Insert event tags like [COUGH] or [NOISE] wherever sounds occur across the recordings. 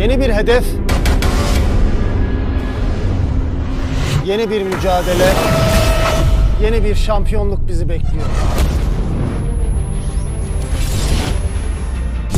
Yeni bir hedef, yeni bir mücadele, yeni bir şampiyonluk bizi bekliyor.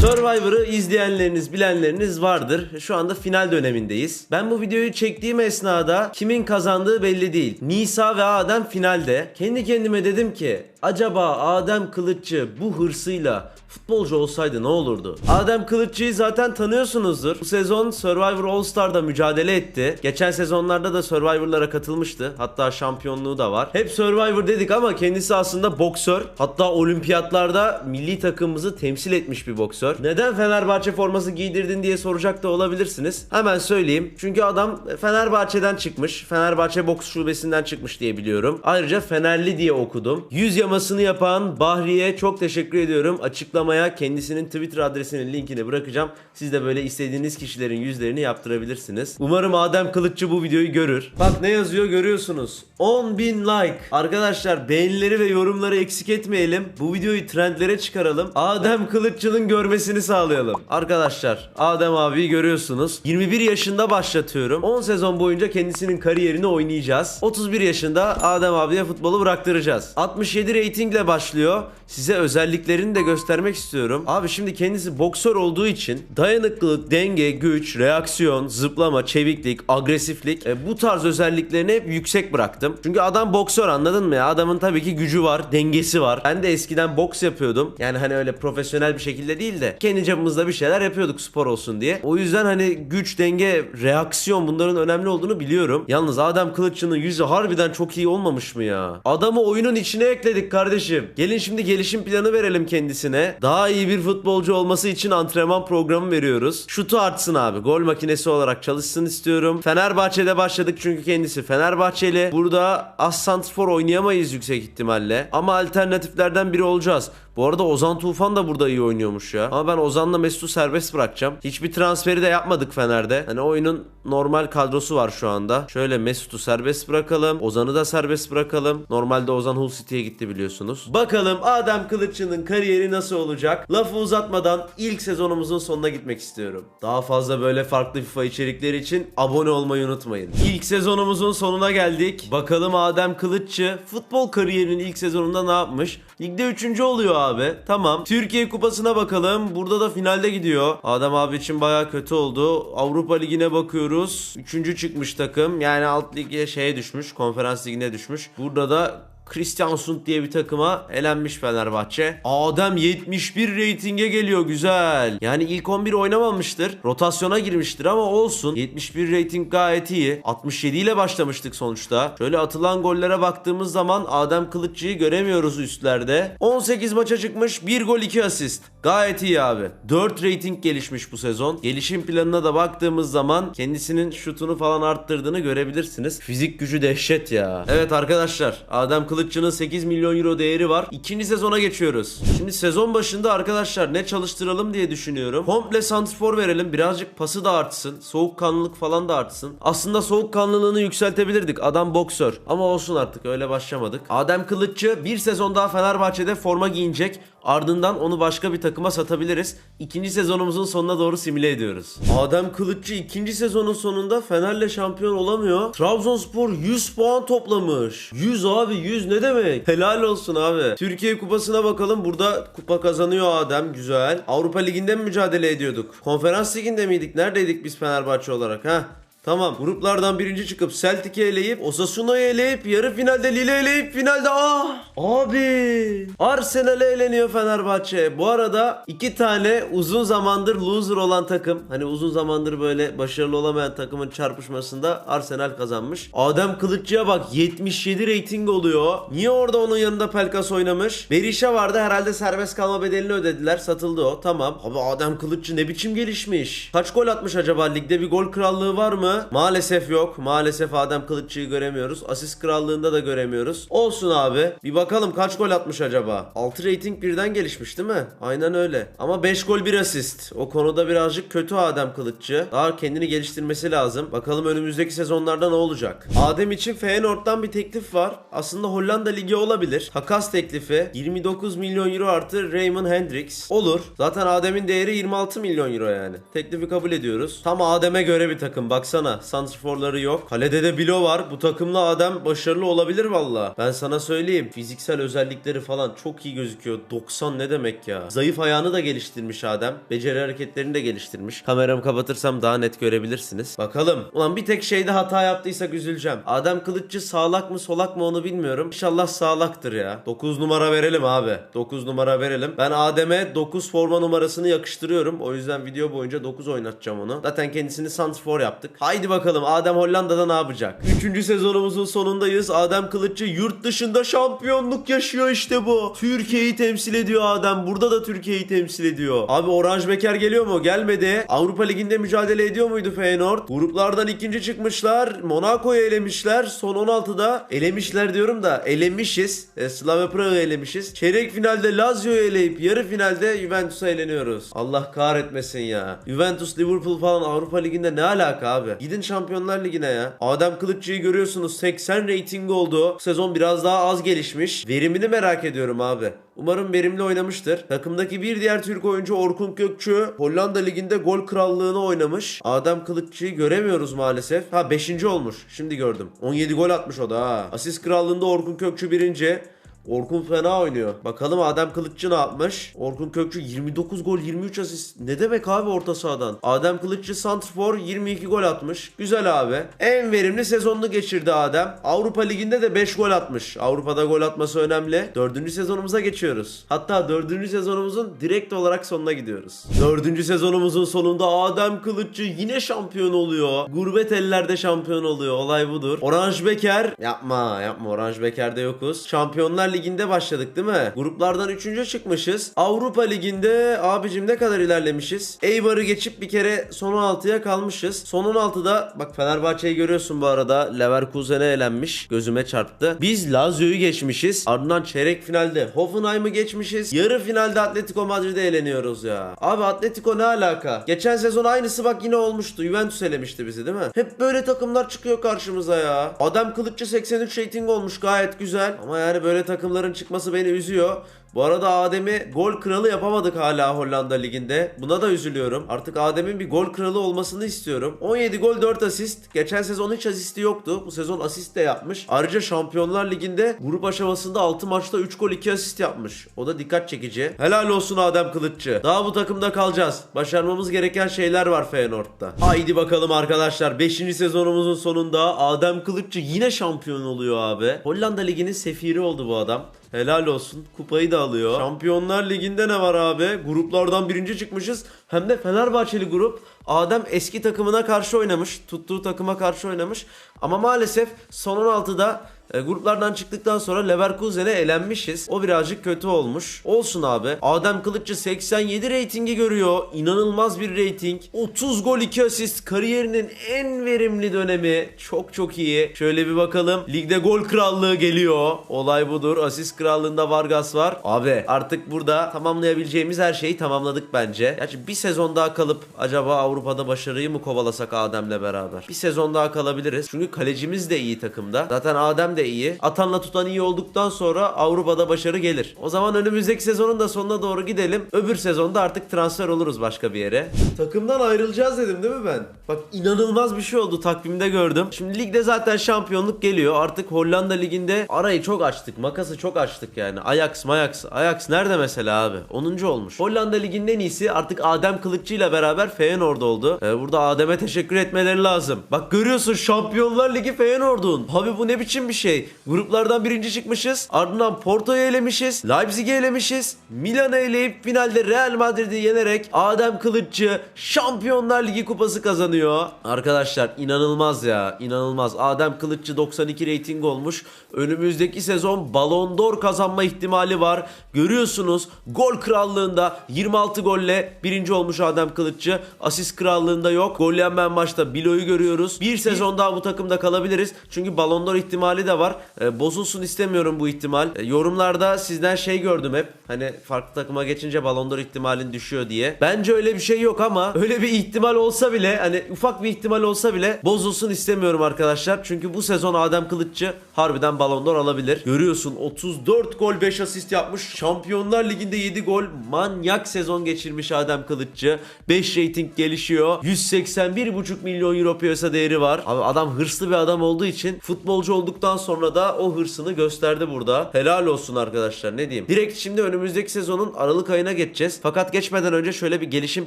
Survivor'ı izleyenleriniz, bilenleriniz vardır. Şu anda final dönemindeyiz. Ben bu videoyu çektiğim esnada kimin kazandığı belli değil. Nisa ve Adem finalde. Kendi kendime dedim ki acaba Adem Kılıççı bu hırsıyla futbolcu olsaydı ne olurdu? Adem Kılıççı'yı zaten tanıyorsunuzdur. Bu sezon Survivor All Star'da mücadele etti. Geçen sezonlarda da Survivor'lara katılmıştı. Hatta şampiyonluğu da var. Hep Survivor dedik ama kendisi aslında boksör. Hatta olimpiyatlarda milli takımımızı temsil etmiş bir boksör. Neden Fenerbahçe forması giydirdin diye soracak da olabilirsiniz. Hemen söyleyeyim. Çünkü adam Fenerbahçe'den çıkmış. Fenerbahçe boks şubesinden çıkmış diye biliyorum. Ayrıca Fenerli diye okudum. Yüz yamasını yapan Bahriye çok teşekkür ediyorum. Açıklamaya kendisinin Twitter adresinin linkini bırakacağım. Siz de böyle istediğiniz kişilerin yüzlerini yaptırabilirsiniz. Umarım Adem Kılıççı bu videoyu görür. Bak ne yazıyor görüyorsunuz. 10.000 like. Arkadaşlar beğenileri ve yorumları eksik etmeyelim. Bu videoyu trendlere çıkaralım. Adem Kılıççı'nın görmesini sağlayalım. Arkadaşlar Adem abiyi görüyorsunuz. 21 yaşında başlatıyorum. 10 sezon boyunca kendisinin kariyerini oynayacağız. 31 yaşında Adem abiye futbolu bıraktıracağız. 67 reytingle başlıyor. Size özelliklerini de göstermek istiyorum. Abi şimdi kendisi boksör olduğu için dayanıklılık, denge, güç, reaksiyon, zıplama, çeviklik, agresiflik e, bu tarz özelliklerini hep yüksek bıraktım. Çünkü adam boksör anladın mı ya? Adamın tabii ki gücü var, dengesi var. Ben de eskiden boks yapıyordum. Yani hani öyle profesyonel bir şekilde değil de kendi çapımızda bir şeyler yapıyorduk spor olsun diye. O yüzden hani güç, denge, reaksiyon bunların önemli olduğunu biliyorum. Yalnız Adem Kılıççı'nın yüzü harbiden çok iyi olmamış mı ya? Adamı oyunun içine ekledik kardeşim. Gelin şimdi gelişim planı verelim kendisine. Daha iyi bir futbolcu olması için antrenman programı veriyoruz. Şutu artsın abi. Gol makinesi olarak çalışsın istiyorum. Fenerbahçe'de başladık çünkü kendisi Fenerbahçeli. Burada az santrfor oynayamayız yüksek ihtimalle. Ama alternatiflerden biri olacağız. Bu arada Ozan Tufan da burada iyi oynuyormuş ya. Ama ben Ozan'la Mesut'u serbest bırakacağım. Hiçbir transferi de yapmadık Fener'de. Hani oyunun normal kadrosu var şu anda. Şöyle Mesut'u serbest bırakalım. Ozan'ı da serbest bırakalım. Normalde Ozan Hull City'ye gitti biliyorsunuz. Bakalım Adem Kılıççı'nın kariyeri nasıl olacak? Lafı uzatmadan ilk sezonumuzun sonuna gitmek istiyorum. Daha fazla böyle farklı FIFA içerikleri için abone olmayı unutmayın. İlk sezonumuzun sonuna geldik. Bakalım Adem Kılıççı futbol kariyerinin ilk sezonunda ne yapmış? Ligde 3. oluyor abi. Tamam. Türkiye Kupası'na bakalım. Burada da finalde gidiyor. Adem abi için baya kötü oldu. Avrupa Ligi'ne bakıyoruz. 3. çıkmış takım. Yani alt lige şeye düşmüş. Konferans ligine düşmüş. Burada da Kristiansund diye bir takıma elenmiş Fenerbahçe. Adem 71 reytinge geliyor güzel. Yani ilk 11 oynamamıştır. Rotasyona girmiştir ama olsun. 71 reyting gayet iyi. 67 ile başlamıştık sonuçta. Şöyle atılan gollere baktığımız zaman Adem Kılıççı'yı göremiyoruz üstlerde. 18 maça çıkmış 1 gol 2 asist. Gayet iyi abi. 4 reyting gelişmiş bu sezon. Gelişim planına da baktığımız zaman kendisinin şutunu falan arttırdığını görebilirsiniz. Fizik gücü dehşet ya. Evet arkadaşlar Adem Kılıççı'nın 8 milyon euro değeri var. İkinci sezona geçiyoruz. Şimdi sezon başında arkadaşlar ne çalıştıralım diye düşünüyorum. Komple santrfor verelim. Birazcık pası da artsın. Soğukkanlılık falan da artsın. Aslında soğukkanlılığını yükseltebilirdik. Adam boksör. Ama olsun artık öyle başlamadık. Adem Kılıççı bir sezon daha Fenerbahçe'de forma giyinecek. Ardından onu başka bir takıma satabiliriz. İkinci sezonumuzun sonuna doğru simüle ediyoruz. Adem Kılıççı ikinci sezonun sonunda Fener'le şampiyon olamıyor. Trabzonspor 100 puan toplamış. 100 abi 100 ne demek? Helal olsun abi. Türkiye kupasına bakalım. Burada kupa kazanıyor Adem. Güzel. Avrupa Ligi'nde mi mücadele ediyorduk? Konferans Ligi'nde miydik? Neredeydik biz Fenerbahçe olarak? ha? Tamam. Gruplardan birinci çıkıp Celtic'i eleyip Osasuna'yı eleyip yarı finalde Lille eleyip finalde ah abi Arsenal'e eleniyor Fenerbahçe. Bu arada iki tane uzun zamandır loser olan takım hani uzun zamandır böyle başarılı olamayan takımın çarpışmasında Arsenal kazanmış. Adem Kılıççı'ya bak 77 rating oluyor. Niye orada onun yanında Pelkas oynamış? Berisha vardı herhalde serbest kalma bedelini ödediler satıldı o tamam. Abi Adem Kılıççı ne biçim gelişmiş. Kaç gol atmış acaba ligde bir gol krallığı var mı? Maalesef yok. Maalesef Adem Kılıççı'yı göremiyoruz. Asist krallığında da göremiyoruz. Olsun abi. Bir bakalım kaç gol atmış acaba? 6 rating birden gelişmiş değil mi? Aynen öyle. Ama 5 gol 1 asist. O konuda birazcık kötü Adem Kılıççı. Daha kendini geliştirmesi lazım. Bakalım önümüzdeki sezonlarda ne olacak? Adem için Feyenoord'dan bir teklif var. Aslında Hollanda Ligi olabilir. Takas teklifi 29 milyon euro artı Raymond Hendricks. Olur. Zaten Adem'in değeri 26 milyon euro yani. Teklifi kabul ediyoruz. Tam Adem'e göre bir takım. Baksana. Santrforları yok. Kalede de Bilo var. Bu takımla Adem başarılı olabilir valla. Ben sana söyleyeyim. Fiziksel özellikleri falan çok iyi gözüküyor. 90 ne demek ya? Zayıf ayağını da geliştirmiş Adem. Beceri hareketlerini de geliştirmiş. Kameramı kapatırsam daha net görebilirsiniz. Bakalım. Ulan bir tek şeyde hata yaptıysak üzüleceğim. Adem Kılıççı sağlak mı solak mı onu bilmiyorum. İnşallah sağlaktır ya. 9 numara verelim abi. 9 numara verelim. Ben Adem'e 9 forma numarasını yakıştırıyorum. O yüzden video boyunca 9 oynatacağım onu. Zaten kendisini santrfor yaptık. Haydi bakalım Adem Hollanda'da ne yapacak? 3. sezonumuzun sonundayız. Adem Kılıççı yurt dışında şampiyonluk yaşıyor işte bu. Türkiye'yi temsil ediyor Adem. Burada da Türkiye'yi temsil ediyor. Abi Orange Beker geliyor mu? Gelmedi. Avrupa Ligi'nde mücadele ediyor muydu Feyenoord? Gruplardan ikinci çıkmışlar. Monaco'yu elemişler. Son 16'da elemişler diyorum da elemişiz. E, Slavia Prag'ı elemişiz. Çeyrek finalde Lazio'yu eleyip yarı finalde Juventus'a eleniyoruz. Allah kahretmesin ya. Juventus, Liverpool falan Avrupa Ligi'nde ne alaka abi? Gidin Şampiyonlar Ligi'ne ya. Adem Kılıççı'yı görüyorsunuz. 80 rating oldu. Sezon biraz daha az gelişmiş. Verimini merak ediyorum abi. Umarım verimli oynamıştır. Takımdaki bir diğer Türk oyuncu Orkun Kökçü Hollanda Ligi'nde gol krallığını oynamış. Adem Kılıççı'yı göremiyoruz maalesef. Ha 5. olmuş. Şimdi gördüm. 17 gol atmış o da ha. Asist krallığında Orkun Kökçü birinci. Orkun fena oynuyor. Bakalım Adem Kılıççı ne yapmış? Orkun Kökçü 29 gol 23 asist. Ne demek abi orta sahadan? Adem Kılıççı Santrfor 22 gol atmış. Güzel abi. En verimli sezonunu geçirdi Adem. Avrupa Ligi'nde de 5 gol atmış. Avrupa'da gol atması önemli. 4. sezonumuza geçiyoruz. Hatta 4. sezonumuzun direkt olarak sonuna gidiyoruz. 4. sezonumuzun sonunda Adem Kılıççı yine şampiyon oluyor. Gurbet ellerde şampiyon oluyor. Olay budur. Orange Beker yapma yapma Orange Beker'de yokuz. Şampiyonlar Ligi'nde başladık değil mi? Gruplardan 3. çıkmışız. Avrupa Ligi'nde abicim ne kadar ilerlemişiz? Eibar'ı geçip bir kere son 16'ya kalmışız. Son 16'da bak Fenerbahçe'yi görüyorsun bu arada. Leverkusen'e elenmiş. Gözüme çarptı. Biz Lazio'yu geçmişiz. Ardından çeyrek finalde Hoffenheim'ı geçmişiz. Yarı finalde Atletico Madrid'e eleniyoruz ya. Abi Atletico ne alaka? Geçen sezon aynısı bak yine olmuştu. Juventus elemişti bizi değil mi? Hep böyle takımlar çıkıyor karşımıza ya. Adam Kılıççı 83 rating olmuş gayet güzel. Ama yani böyle takımların çıkması beni üzüyor. Bu arada Adem'i gol kralı yapamadık hala Hollanda liginde. Buna da üzülüyorum. Artık Adem'in bir gol kralı olmasını istiyorum. 17 gol 4 asist. Geçen sezon hiç asisti yoktu. Bu sezon asist de yapmış. Ayrıca Şampiyonlar Ligi'nde grup aşamasında 6 maçta 3 gol 2 asist yapmış. O da dikkat çekici. Helal olsun Adem Kılıççı. Daha bu takımda kalacağız. Başarmamız gereken şeyler var Feyenoord'da. Haydi bakalım arkadaşlar. 5. sezonumuzun sonunda Adem Kılıççı yine şampiyon oluyor abi. Hollanda Ligi'nin sefiri oldu bu adam. Helal olsun. Kupayı da alıyor. Şampiyonlar Ligi'nde ne var abi? Gruplardan birinci çıkmışız. Hem de Fenerbahçeli grup. Adem eski takımına karşı oynamış. Tuttuğu takıma karşı oynamış. Ama maalesef son 16'da e, gruplardan çıktıktan sonra Leverkusen'e elenmişiz. O birazcık kötü olmuş. Olsun abi. Adem Kılıççı 87 reytingi görüyor. İnanılmaz bir reyting. 30 gol 2 asist. Kariyerinin en verimli dönemi. Çok çok iyi. Şöyle bir bakalım. Ligde gol krallığı geliyor. Olay budur. Asist krallığında Vargas var. Abi artık burada tamamlayabileceğimiz her şeyi tamamladık bence. Gerçi bir sezon daha kalıp acaba Avrupa'da başarıyı mı kovalasak Adem'le beraber? Bir sezon daha kalabiliriz. Çünkü kalecimiz de iyi takımda. Zaten Adem de iyi. Atanla tutan iyi olduktan sonra Avrupa'da başarı gelir. O zaman önümüzdeki sezonun da sonuna doğru gidelim. Öbür sezonda artık transfer oluruz başka bir yere. Takımdan ayrılacağız dedim değil mi ben? Bak inanılmaz bir şey oldu takvimde gördüm. Şimdi ligde zaten şampiyonluk geliyor. Artık Hollanda liginde arayı çok açtık. Makası çok açtık yani. Ajax, Mayax. Ajax nerede mesela abi? 10. olmuş. Hollanda liginin en iyisi artık Adem Kılıççı ile beraber Feyenoord oldu. Ee, burada Adem'e teşekkür etmeleri lazım. Bak görüyorsun Şampiyonlar Ligi Feyenoord'un. Abi bu ne biçim bir şey? Şey. Gruplardan birinci çıkmışız. Ardından Porto'yu elemişiz. Leipzig'i elemişiz. Milan'ı eleyip finalde Real Madrid'i yenerek Adem Kılıççı Şampiyonlar Ligi kupası kazanıyor. Arkadaşlar inanılmaz ya. inanılmaz. Adem Kılıççı 92 reyting olmuş. Önümüzdeki sezon Ballon d'Or kazanma ihtimali var. Görüyorsunuz gol krallığında 26 golle birinci olmuş Adem Kılıççı. Asist krallığında yok. Gol yenmeyen maçta Bilo'yu görüyoruz. Bir sezon daha bu takımda kalabiliriz. Çünkü Ballon d'Or ihtimali de var. E, bozulsun istemiyorum bu ihtimal. E, yorumlarda sizden şey gördüm hep. Hani farklı takıma geçince Ballon ihtimalin düşüyor diye. Bence öyle bir şey yok ama öyle bir ihtimal olsa bile hani ufak bir ihtimal olsa bile bozulsun istemiyorum arkadaşlar. Çünkü bu sezon Adem Kılıççı harbiden Ballon alabilir. Görüyorsun 34 gol 5 asist yapmış. Şampiyonlar Ligi'nde 7 gol. Manyak sezon geçirmiş Adem Kılıççı. 5 rating gelişiyor. 181,5 milyon euro piyasa değeri var. Abi adam hırslı bir adam olduğu için futbolcu olduktan sonra da o hırsını gösterdi burada. Helal olsun arkadaşlar ne diyeyim. Direkt şimdi önümüzdeki sezonun Aralık ayına geçeceğiz. Fakat geçmeden önce şöyle bir gelişim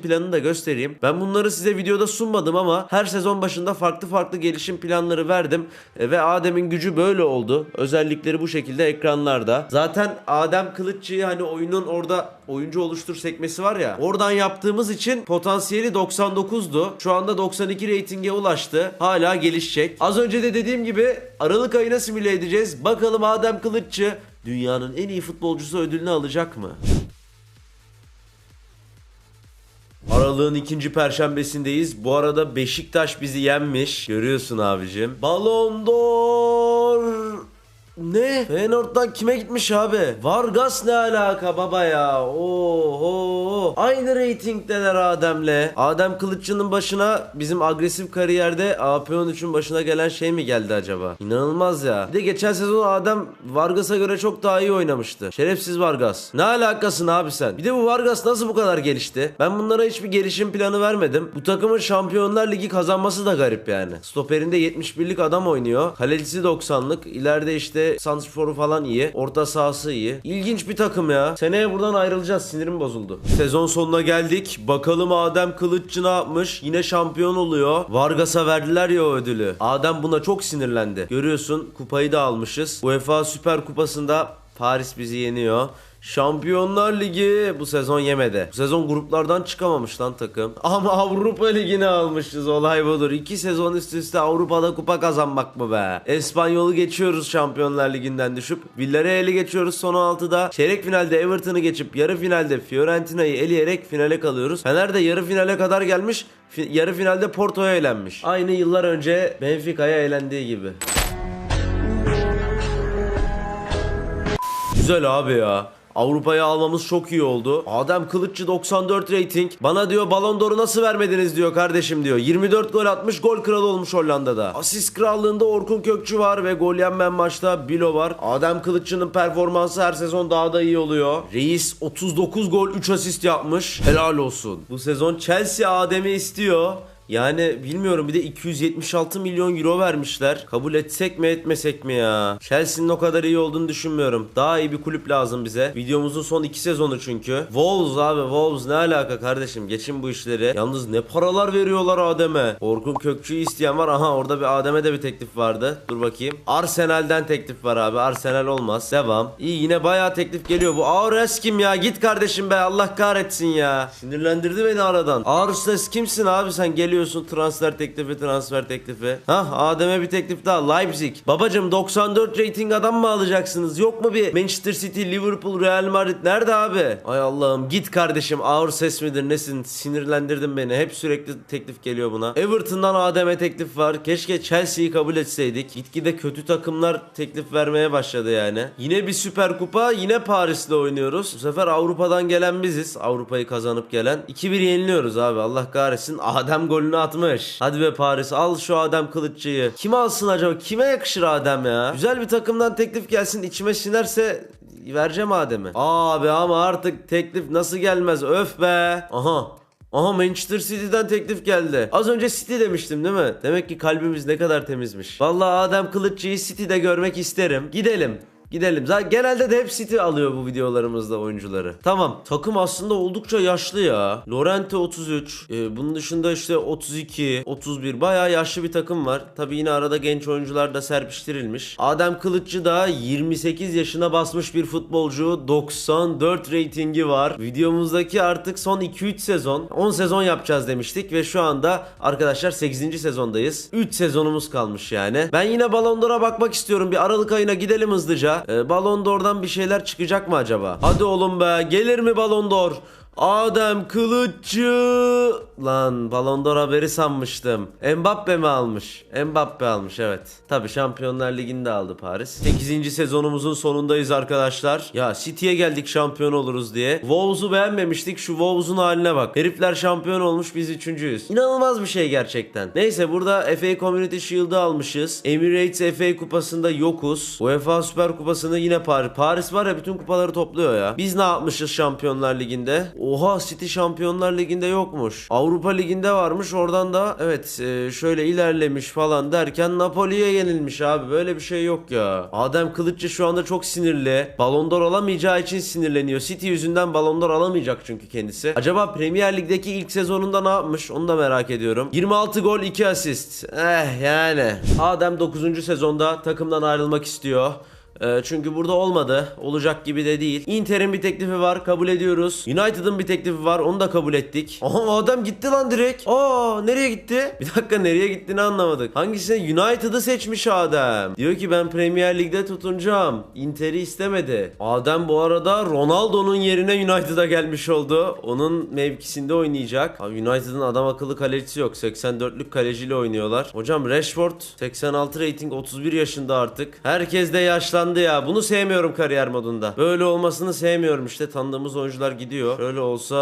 planını da göstereyim. Ben bunları size videoda sunmadım ama her sezon başında farklı farklı gelişim planları verdim. E, Ve Adem'in gücü böyle oldu. Özellikleri bu şekilde ekranlarda. Zaten Adem Kılıççı'yı hani oyunun orada oyuncu oluştur sekmesi var ya. Oradan yaptığımız için potansiyeli 99'du. Şu anda 92 reytinge ulaştı. Hala gelişecek. Az önce de dediğim gibi Aralık ayına simüle edeceğiz. Bakalım Adem Kılıççı dünyanın en iyi futbolcusu ödülünü alacak mı? Aralığın ikinci perşembesindeyiz. Bu arada Beşiktaş bizi yenmiş. Görüyorsun abicim. Ballon d'Or. Ne? Feyenoord'dan kime gitmiş abi? Vargas ne alaka baba ya? Oho. Aynı reytingdeler Adem'le. Adem Kılıççı'nın başına bizim agresif kariyerde AP13'ün başına gelen şey mi geldi acaba? İnanılmaz ya. Bir de geçen sezon Adem Vargas'a göre çok daha iyi oynamıştı. Şerefsiz Vargas. Ne alakasın abi sen? Bir de bu Vargas nasıl bu kadar gelişti? Ben bunlara hiçbir gelişim planı vermedim. Bu takımın Şampiyonlar Ligi kazanması da garip yani. Stoperinde 71'lik adam oynuyor. Kalecisi 90'lık. İleride işte santrforu falan iyi. Orta sahası iyi. İlginç bir takım ya. Seneye buradan ayrılacağız. Sinirim bozuldu. Sezon sonuna geldik. Bakalım Adem Kılıççı ne yapmış? Yine şampiyon oluyor. Vargas'a verdiler ya o ödülü. Adem buna çok sinirlendi. Görüyorsun kupayı da almışız. UEFA Süper Kupası'nda Paris bizi yeniyor. Şampiyonlar Ligi bu sezon yemedi. Bu sezon gruplardan çıkamamış lan takım. [LAUGHS] Ama Avrupa Ligi'ni almışız olay budur. İki sezon üst üste Avrupa'da kupa kazanmak mı be? Espanyol'u geçiyoruz Şampiyonlar Ligi'nden düşüp. Villarreal'i geçiyoruz son 16'da. Çeyrek finalde Everton'ı geçip yarı finalde Fiorentina'yı eleyerek finale kalıyoruz. Fener de yarı finale kadar gelmiş. Fi- yarı finalde Porto'ya elenmiş. Aynı yıllar önce Benfica'ya elendiği gibi. Güzel abi ya. Avrupa'ya almamız çok iyi oldu. Adem Kılıççı 94 rating. Bana diyor Ballon d'Or'u nasıl vermediniz diyor kardeşim diyor. 24 gol atmış gol kralı olmuş Hollanda'da. Asist krallığında Orkun Kökçü var ve gol yenmeyen maçta Bilo var. Adem Kılıççı'nın performansı her sezon daha da iyi oluyor. Reis 39 gol 3 asist yapmış. Helal olsun. Bu sezon Chelsea Adem'i istiyor. Yani bilmiyorum bir de 276 milyon euro vermişler. Kabul etsek mi etmesek mi ya? Chelsea'nin o kadar iyi olduğunu düşünmüyorum. Daha iyi bir kulüp lazım bize. Videomuzun son iki sezonu çünkü. Wolves abi Wolves ne alaka kardeşim? Geçin bu işleri. Yalnız ne paralar veriyorlar Adem'e. Orkun Kökçü'yü isteyen var. Aha orada bir Adem'e de bir teklif vardı. Dur bakayım. Arsenal'den teklif var abi. Arsenal olmaz. Devam. İyi yine bayağı teklif geliyor. Bu Aures kim ya? Git kardeşim be. Allah kahretsin ya. Sinirlendirdi beni aradan. Aures kimsin abi sen? Geliyorsun transfer teklifi transfer teklifi. Hah Adem'e bir teklif daha. Leipzig. Babacım 94 rating adam mı alacaksınız? Yok mu bir Manchester City, Liverpool, Real Madrid? Nerede abi? Ay Allah'ım git kardeşim. Ağır ses midir nesin? Sinirlendirdin beni. Hep sürekli teklif geliyor buna. Everton'dan Adem'e teklif var. Keşke Chelsea'yi kabul etseydik. Gitgide kötü takımlar teklif vermeye başladı yani. Yine bir süper kupa. Yine Paris'le oynuyoruz. Bu sefer Avrupa'dan gelen biziz. Avrupa'yı kazanıp gelen. 2-1 yeniliyoruz abi. Allah kahretsin. Adem golünü atmış. Hadi be Paris al şu Adem Kılıççı'yı. Kime alsın acaba? Kime yakışır Adem ya? Güzel bir takımdan teklif gelsin. içime sinerse vereceğim Adem'e. Abi ama artık teklif nasıl gelmez? Öf be. Aha. Aha Manchester City'den teklif geldi. Az önce City demiştim değil mi? Demek ki kalbimiz ne kadar temizmiş. Vallahi Adem Kılıççı'yı City'de görmek isterim. Gidelim. Gidelim. Zaten genelde de hep City alıyor bu videolarımızda oyuncuları. Tamam. Takım aslında oldukça yaşlı ya. Lorente 33. Ee, bunun dışında işte 32, 31. Bayağı yaşlı bir takım var. Tabi yine arada genç oyuncular da serpiştirilmiş. Adem Kılıççı da 28 yaşına basmış bir futbolcu. 94 reytingi var. Videomuzdaki artık son 2-3 sezon. 10 sezon yapacağız demiştik ve şu anda arkadaşlar 8. sezondayız. 3 sezonumuz kalmış yani. Ben yine Ballon d'Or'a bakmak istiyorum. Bir Aralık ayına gidelim hızlıca. Ee, Ballon d'Or'dan bir şeyler çıkacak mı acaba? Hadi oğlum be. Gelir mi Ballon d'Or? Adem Kılıççı lan Ballon d'Or haberi sanmıştım. Mbappe mi almış? Mbappe almış evet. Tabi Şampiyonlar Ligi'nde aldı Paris. 8. sezonumuzun sonundayız arkadaşlar. Ya City'ye geldik şampiyon oluruz diye. Wolves'u beğenmemiştik. Şu Wolves'un haline bak. Herifler şampiyon olmuş biz üçüncüyüz. İnanılmaz bir şey gerçekten. Neyse burada FA Community Shield'ı almışız. Emirates FA kupasında yokuz. UEFA Süper Kupası'nda yine Paris. Paris var ya bütün kupaları topluyor ya. Biz ne yapmışız Şampiyonlar Ligi'nde? Oha City Şampiyonlar Ligi'nde yokmuş. Avrupa Ligi'nde varmış. Oradan da evet e, şöyle ilerlemiş falan derken Napoli'ye yenilmiş abi. Böyle bir şey yok ya. Adem Kılıççı şu anda çok sinirli. Ballon d'Or alamayacağı için sinirleniyor. City yüzünden Ballon d'Or alamayacak çünkü kendisi. Acaba Premier Lig'deki ilk sezonunda ne yapmış? Onu da merak ediyorum. 26 gol 2 asist. Eh yani. Adem 9. sezonda takımdan ayrılmak istiyor. Ee, çünkü burada olmadı. Olacak gibi de değil. Inter'in bir teklifi var. Kabul ediyoruz. United'ın bir teklifi var. Onu da kabul ettik. [LAUGHS] Aha adam gitti lan direkt. Aa nereye gitti? [LAUGHS] Bir dakika nereye gittiğini anlamadık. Hangisine? United'ı seçmiş Adem. Diyor ki ben Premier Lig'de tutunacağım. Inter'i istemedi. Adem bu arada Ronaldo'nun yerine United'a gelmiş oldu. Onun mevkisinde oynayacak. Abi United'ın adam akıllı kalecisi yok. 84'lük kaleciyle oynuyorlar. Hocam Rashford 86 rating 31 yaşında artık. Herkes de yaşlandı ya. Bunu sevmiyorum kariyer modunda. Böyle olmasını sevmiyorum işte. Tanıdığımız oyuncular gidiyor. Şöyle olsa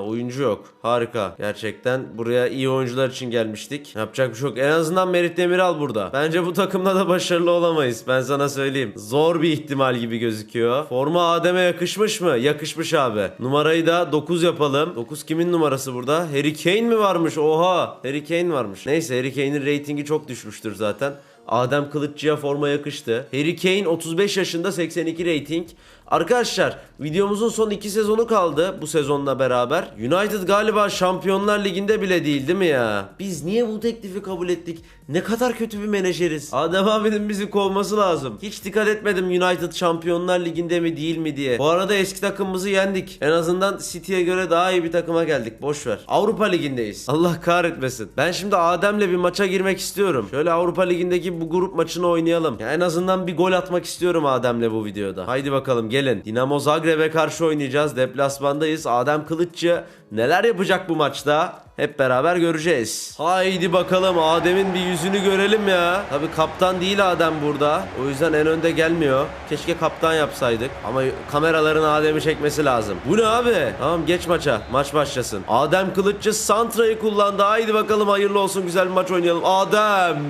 oyuncu yok. Harika. Gerçekten buraya iyi oyuncular için gelmiştik. Yapacak bir şey yok. En azından Merit Demiral burada. Bence bu takımda da başarılı olamayız. Ben sana söyleyeyim. Zor bir ihtimal gibi gözüküyor. Forma Adem'e yakışmış mı? Yakışmış abi. Numarayı da 9 yapalım. 9 kimin numarası burada? Harry Kane mi varmış? Oha. Harry Kane varmış. Neyse Harry Kane'in reytingi çok düşmüştür zaten. Adem Kılıççı'ya forma yakıştı. Harry Kane 35 yaşında 82 rating. Arkadaşlar videomuzun son 2 sezonu kaldı bu sezonla beraber. United galiba Şampiyonlar Ligi'nde bile değil değil mi ya? Biz niye bu teklifi kabul ettik? Ne kadar kötü bir menajeriz. Adem abinin bizi kovması lazım. Hiç dikkat etmedim United Şampiyonlar Ligi'nde mi değil mi diye. Bu arada eski takımımızı yendik. En azından City'ye göre daha iyi bir takıma geldik. Boş ver. Avrupa Ligi'ndeyiz. [LAUGHS] Allah kahretmesin. Ben şimdi Adem'le bir maça girmek istiyorum. Şöyle Avrupa Ligi'ndeki bu grup maçını oynayalım. Ya en azından bir gol atmak istiyorum Adem'le bu videoda. Haydi bakalım gelin. Dinamo Zagreb'e karşı oynayacağız. Deplasmandayız. Adem Kılıççı neler yapacak bu maçta? Hep beraber göreceğiz. Haydi bakalım Adem'in bir yüzünü görelim ya. Tabi kaptan değil Adem burada. O yüzden en önde gelmiyor. Keşke kaptan yapsaydık. Ama kameraların Adem'i çekmesi lazım. Bu ne abi? Tamam geç maça. Maç başlasın. Adem Kılıççı Santra'yı kullandı. Haydi bakalım hayırlı olsun güzel bir maç oynayalım. Adem.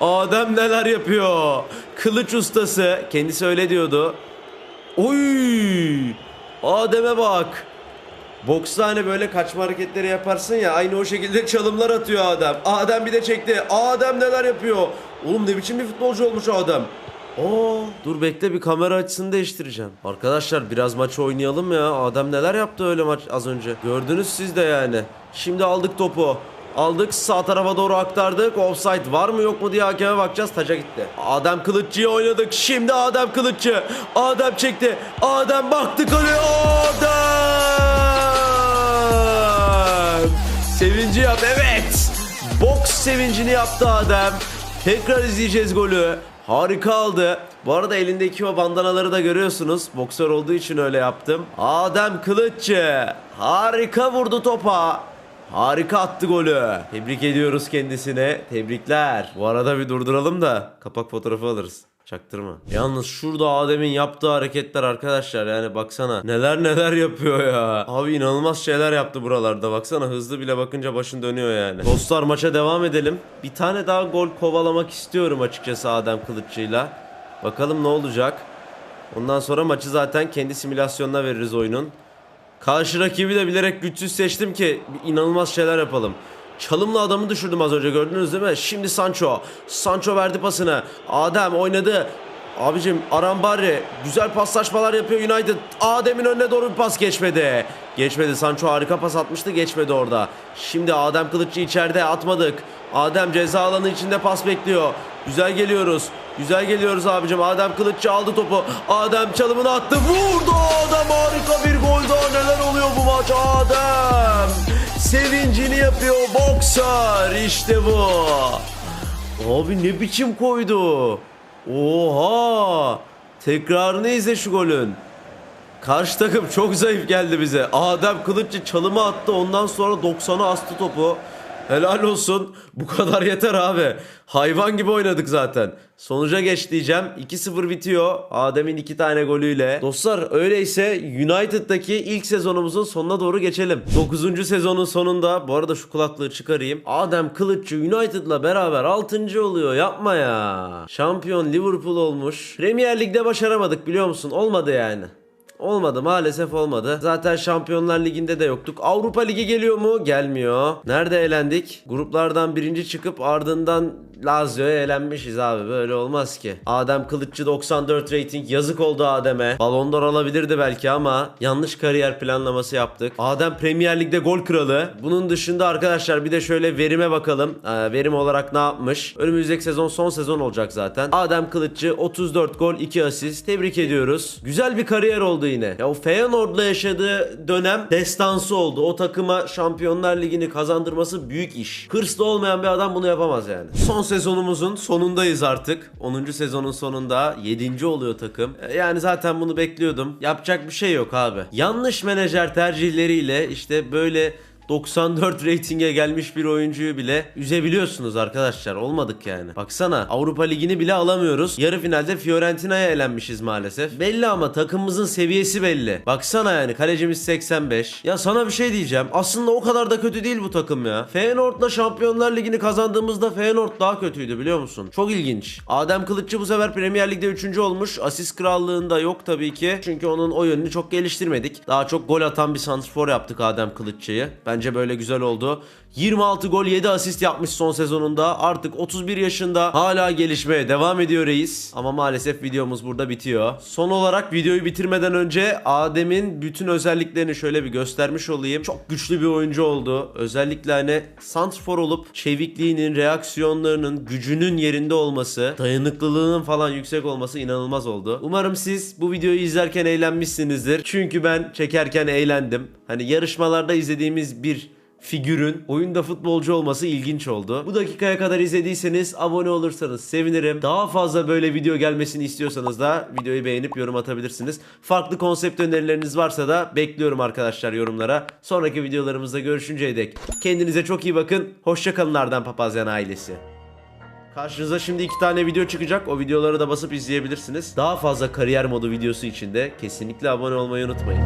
Adem neler yapıyor? Kılıç ustası. Kendisi öyle diyordu. Oy! Adem'e bak. Boksta hani böyle kaçma hareketleri yaparsın ya aynı o şekilde çalımlar atıyor Adem. Adem bir de çekti. Adem neler yapıyor? Oğlum ne biçim bir futbolcu olmuş Adem. Oo, dur bekle bir kamera açısını değiştireceğim. Arkadaşlar biraz maçı oynayalım ya. Adem neler yaptı öyle maç az önce. Gördünüz siz de yani. Şimdi aldık topu. Aldık sağ tarafa doğru aktardık. Offside var mı yok mu diye hakeme bakacağız. Taca gitti. Adem Kılıççı'yı oynadık. Şimdi Adem Kılıççı. Adem çekti. Adem baktı kaleye. Adem. Sevinci yap. Evet. Boks sevincini yaptı Adem. Tekrar izleyeceğiz golü. Harika aldı. Bu arada elindeki o bandanaları da görüyorsunuz. Boksör olduğu için öyle yaptım. Adem Kılıççı. Harika vurdu topa. Harika attı golü. Tebrik ediyoruz kendisine. Tebrikler. Bu arada bir durduralım da kapak fotoğrafı alırız. Çaktırma. Yalnız şurada Adem'in yaptığı hareketler arkadaşlar yani baksana neler neler yapıyor ya. Abi inanılmaz şeyler yaptı buralarda baksana hızlı bile bakınca başın dönüyor yani. Dostlar maça devam edelim. Bir tane daha gol kovalamak istiyorum açıkçası Adem Kılıççı'yla. Bakalım ne olacak. Ondan sonra maçı zaten kendi simülasyonuna veririz oyunun. Karşı rakibi de bilerek güçsüz seçtim ki inanılmaz şeyler yapalım. Çalımla adamı düşürdüm az önce gördünüz değil mi? Şimdi Sancho. Sancho verdi pasını. Adem oynadı. Abicim Arambari güzel paslaşmalar yapıyor United. Adem'in önüne doğru bir pas geçmedi. Geçmedi. Sancho harika pas atmıştı. Geçmedi orada. Şimdi Adem Kılıççı içeride atmadık. Adem ceza alanı içinde pas bekliyor. Güzel geliyoruz. Güzel geliyoruz abicim. Adem Kılıççı aldı topu. Adem çalımını attı. Vurdu Adem harika bir gol daha. Neler oluyor bu maç Adem? Sevincini yapıyor boksör. İşte bu. Abi ne biçim koydu? Oha! Tekrarını izle şu golün. Karşı takım çok zayıf geldi bize. Adem Kılıççı çalımı attı ondan sonra 90'a astı topu. Helal olsun. Bu kadar yeter abi. Hayvan gibi oynadık zaten. Sonuca geç diyeceğim. 2-0 bitiyor. Adem'in iki tane golüyle. Dostlar öyleyse United'daki ilk sezonumuzun sonuna doğru geçelim. 9. sezonun sonunda bu arada şu kulaklığı çıkarayım. Adem Kılıççı United'la beraber 6. oluyor. Yapma ya. Şampiyon Liverpool olmuş. Premier Lig'de başaramadık biliyor musun? Olmadı yani. Olmadı maalesef olmadı. Zaten Şampiyonlar Ligi'nde de yoktuk. Avrupa Ligi geliyor mu? Gelmiyor. Nerede elendik? Gruplardan birinci çıkıp ardından Lazio'ya elenmişiz abi. Böyle olmaz ki. Adem Kılıççı 94 rating. Yazık oldu Adem'e. Ballon d'Or alabilirdi belki ama yanlış kariyer planlaması yaptık. Adem Premier Lig'de gol kralı. Bunun dışında arkadaşlar bir de şöyle verime bakalım. Ee, verim olarak ne yapmış? Önümüzdeki sezon son sezon olacak zaten. Adem Kılıççı 34 gol 2 asist. Tebrik ediyoruz. Güzel bir kariyer oldu yine. Ya o Feyenoord'la yaşadığı dönem destansı oldu. O takıma Şampiyonlar Ligi'ni kazandırması büyük iş. Hırslı olmayan bir adam bunu yapamaz yani. Son sezonumuzun sonundayız artık. 10. sezonun sonunda 7. oluyor takım. E, Yani zaten bunu bekliyordum. Yapacak bir şey yok abi. Yanlış menajer tercihleriyle işte böyle 94 reytinge gelmiş bir oyuncuyu bile üzebiliyorsunuz arkadaşlar. Olmadık yani. Baksana Avrupa Ligi'ni bile alamıyoruz. Yarı finalde Fiorentina'ya elenmişiz maalesef. Belli ama takımımızın seviyesi belli. Baksana yani kalecimiz 85. Ya sana bir şey diyeceğim. Aslında o kadar da kötü değil bu takım ya. Feyenoord'la Şampiyonlar Ligi'ni kazandığımızda Feyenoord daha kötüydü biliyor musun? Çok ilginç. Adem Kılıççı bu sefer Premier Lig'de 3. olmuş. Asist krallığında yok tabii ki. Çünkü onun o yönünü çok geliştirmedik. Daha çok gol atan bir santrfor yaptık Adem Kılıççı'yı. Bence böyle güzel oldu. 26 gol 7 asist yapmış son sezonunda. Artık 31 yaşında hala gelişmeye devam ediyor reis. Ama maalesef videomuz burada bitiyor. Son olarak videoyu bitirmeden önce Adem'in bütün özelliklerini şöyle bir göstermiş olayım. Çok güçlü bir oyuncu oldu. Özellikle hani santrfor olup çevikliğinin, reaksiyonlarının, gücünün yerinde olması, dayanıklılığının falan yüksek olması inanılmaz oldu. Umarım siz bu videoyu izlerken eğlenmişsinizdir. Çünkü ben çekerken eğlendim. Hani yarışmalarda izlediğimiz bir figürün oyunda futbolcu olması ilginç oldu. Bu dakikaya kadar izlediyseniz abone olursanız sevinirim. Daha fazla böyle video gelmesini istiyorsanız da videoyu beğenip yorum atabilirsiniz. Farklı konsept önerileriniz varsa da bekliyorum arkadaşlar yorumlara. Sonraki videolarımızda görüşünceye dek kendinize çok iyi bakın. Hoşçakalın Arden Papazyan ailesi. Karşınıza şimdi iki tane video çıkacak. O videoları da basıp izleyebilirsiniz. Daha fazla kariyer modu videosu için de kesinlikle abone olmayı unutmayın.